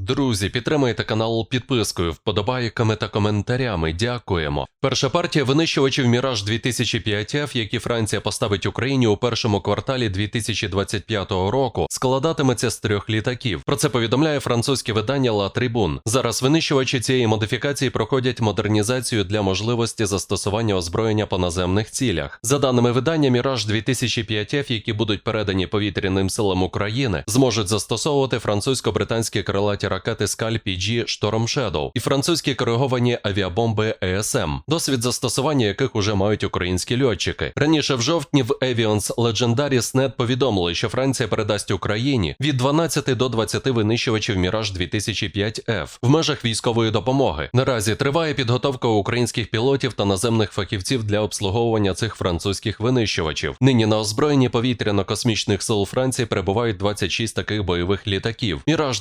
Друзі, підтримайте канал підпискою, вподобайками та коментарями. Дякуємо. Перша партія винищувачів Міраж 2005F, які Франція поставить Україні у першому кварталі 2025 року, складатиметься з трьох літаків. Про це повідомляє французьке видання La Tribune. Зараз винищувачі цієї модифікації проходять модернізацію для можливості застосування озброєння по наземних цілях. За даними видання, Міраж 2005F, які будуть передані повітряним силам України, зможуть застосовувати французько-британські крилаті ракети Скальп PG Storm Shadow і французькі кориговані авіабомби ESM, досвід застосування яких уже мають українські льотчики. Раніше в жовтні в Avions Legendaris Net повідомили, що Франція передасть Україні від 12 до 20 винищувачів Міраж 2005F в межах військової допомоги. Наразі триває підготовка українських пілотів та наземних фахівців для обслуговування цих французьких винищувачів. Нині на озброєнні повітряно-космічних сил Франції перебувають 26 таких бойових літаків. Міраж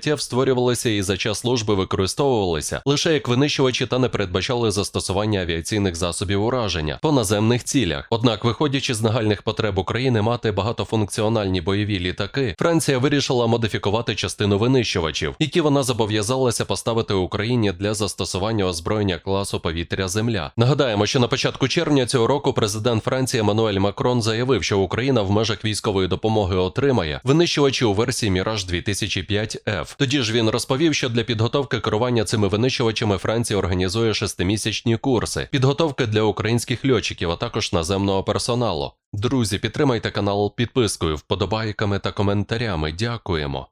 2005F створювалися і за час служби використовувалися лише як винищувачі та не передбачали застосування авіаційних засобів ураження по наземних цілях. Однак, виходячи з нагальних потреб України мати багатофункціональні бойові літаки, Франція вирішила модифікувати частину винищувачів, які вона зобов'язалася поставити Україні для застосування озброєння класу повітря-земля. Нагадаємо, що на початку червня цього року президент Франції Еммануель Макрон заявив, що Україна в межах військової допомоги отримає винищувачі у версії Міраж 2005F. Тоді ж він розповів, що для підготовки керування цими винищувачами Франція організує шестимісячні курси, підготовки для українських льотчиків, а також наземного персоналу. Друзі, підтримайте канал підпискою, вподобайками та коментарями. Дякуємо.